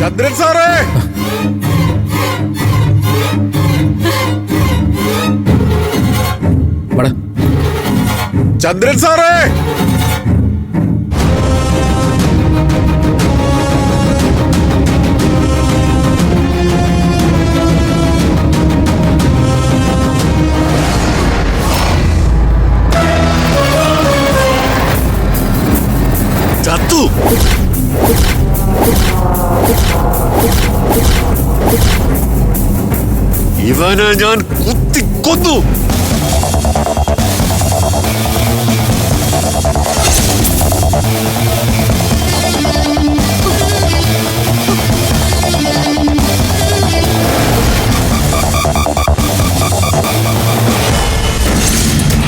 ചന്ദ്രൻ സാറേ. ചന്ദ്രൻ സാറേ. ഇവനെ ഞാൻ കുത്തിക്കൊന്നു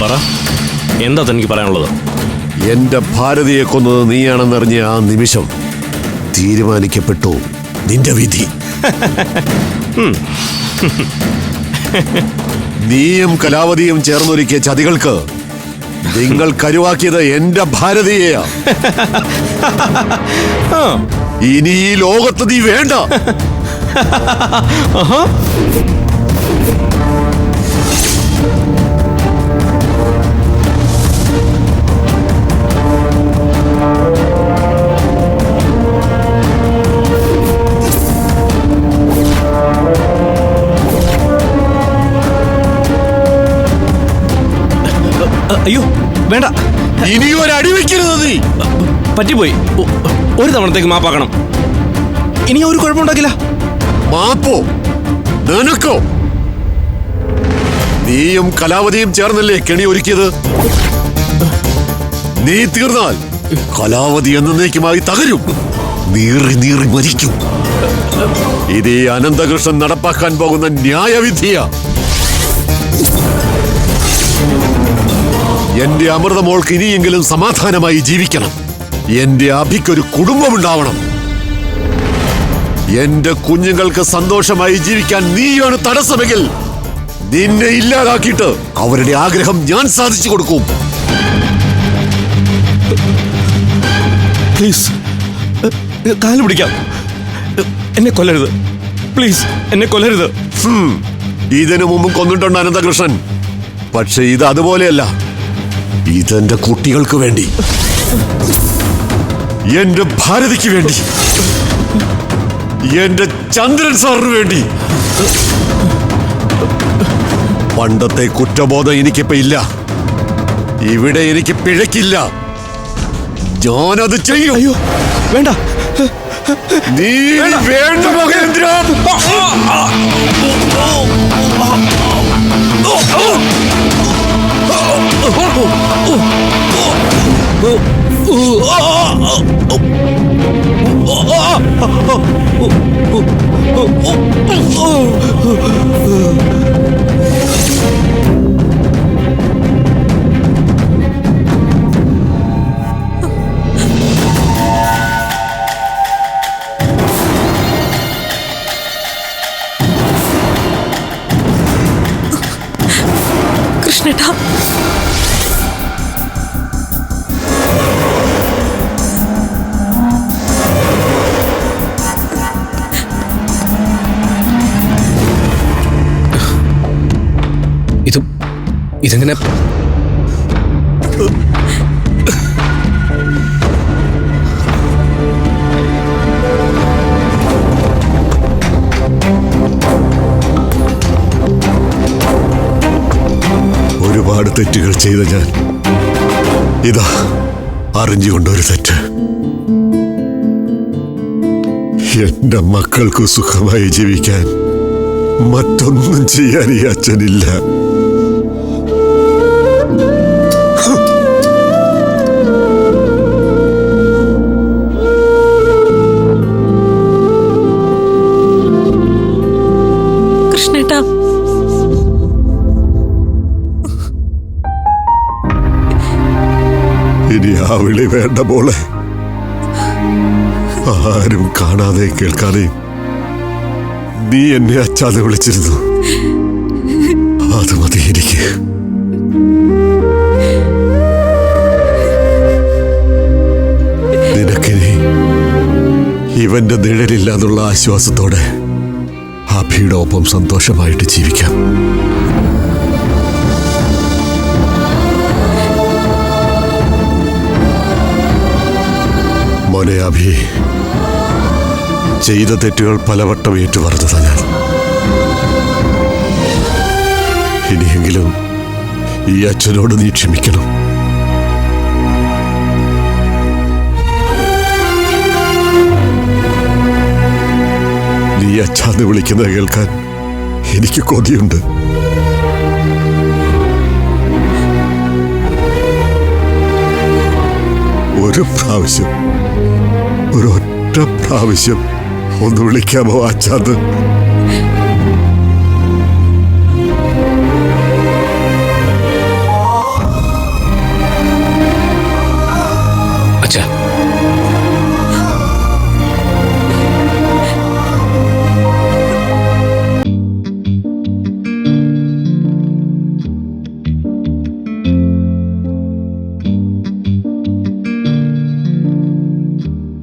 പറ. എന്താ തനിക്ക് പറയാനുള്ളത്? എന്റെ ഭാരതിയെ കൊന്നത് നീയാണെന്നറിഞ്ഞ ആ നിമിഷം തീരുമാനിക്കപ്പെട്ടു നിന്റെ വിധി. നീയും കലാവതിയും ചേർന്നൊരുക്കിയ ചതികൾക്ക് നിങ്ങൾ കരുവാക്കിയത് എന്റെ ഭാരതീയയാ. ഇനി ഈ ലോകത്ത് നീ വേണ്ട. വേണ്ട. ഇനി ഒരു അടി വെക്കരുത് നീ. പറ്റിപ്പോയി. ഒരു തവണത്തേക്ക് മാപ്പാക്കണം. ഇനി ഒരു കുഴപ്പമുണ്ടാക്കില്ല മാപ്പോ? നിനക്കോ? നീയും കലാവതിയും ചേർന്നല്ലേ കെണി ഒരുക്കിയത്? നീ തീർന്നാൽ കലാവതി എന്നേക്കുമായി തകരും. നീറി നീറി മരിക്കും. ഇത് ഈ അനന്തകൃഷ്ണൻ നടപ്പാക്കാൻ പോകുന്ന ന്യായവിധിയ. എന്റെ അമൃതമോൾക്ക് ഇനിയെങ്കിലും സമാധാനമായി ജീവിക്കണം. എന്റെ അഭിക്കൊരു കുടുംബമുണ്ടാവണം. എന്റെ കുഞ്ഞുങ്ങൾക്ക് സന്തോഷമായി ജീവിക്കാൻ നീയാണ് തടസ്സമെങ്കിൽ നിന്നെ ഇല്ലാതാക്കിയിട്ട് അവരുടെ ആഗ്രഹം ഞാൻ സാധിച്ചു കൊടുക്കും. പ്ലീസ് കാൽ പിടിക്കാം. എന്നെ കൊല്ലരുത്. പ്ലീസ് എന്നെ കൊല്ലരുത്. ഇതിനു മുമ്പ് കൊന്നിട്ടുണ്ട് അനന്തകൃഷ്ണൻ. പക്ഷെ ഇത് അതുപോലെയല്ല. ഇതെന്റെ കുട്ടികൾക്ക് വേണ്ടി. എന്റെ ഭാരതിക്ക് വേണ്ടി. എന്റെ ചന്ദ്രൻ സാറിന് വേണ്ടി. പണ്ടത്തെ കുറ്റബോധം എനിക്കിപ്പോ ഇല്ല. ഇവിടെ എനിക്ക് പിഴക്കില്ല ഞാനത് ചെയ്യും. അയ്യോ വേണ്ട. നീ വേണ്ട. മഹേന്ദ്ര கிருஷ்ணடா ഇതെങ്ങനെ ഒരുപാട് തെറ്റുകൾ ചെയ്ത ഞാൻ ഇതാ അറിഞ്ഞുകൊണ്ടൊരു തെറ്റ്. എന്റെ മക്കൾക്ക് സുഖമായി ജീവിക്കാൻ മറ്റൊന്നും ചെയ്യാൻ ഈ അച്ഛനില്ല. ഇനി ആ വിളി വേണ്ട പോളെ ആരും കാണാതെ കേൾക്കാതെയും നീ എന്നെ അച്ചാതെ വിളിച്ചിരുന്നു. അത് മതി എനിക്ക്. നിനക്കിനി ഇവന്റെ നിഴലില്ല ആശ്വാസത്തോടെ അഭിയുടെ ഒപ്പം സന്തോഷമായിട്ട് ജീവിക്കാം. മോനെ അഭി ചെയ്ത തെറ്റുകൾ പലവട്ടം ഏറ്റുപറഞ്ഞതാ ഞാൻ. ഇനിയെങ്കിലും ഈ അച്ഛനോട് നീ ക്ഷമിക്കണം. നീ അച്ഛാന്ന് വിളിക്കുന്നത് കേൾക്കാൻ എനിക്ക് കൊതിയുണ്ട്. ഒരു പ്രാവശ്യം. ഒരൊറ്റ പ്രാവശ്യം ഒന്ന് വിളിക്കാമോ അച്ഛാന്ന്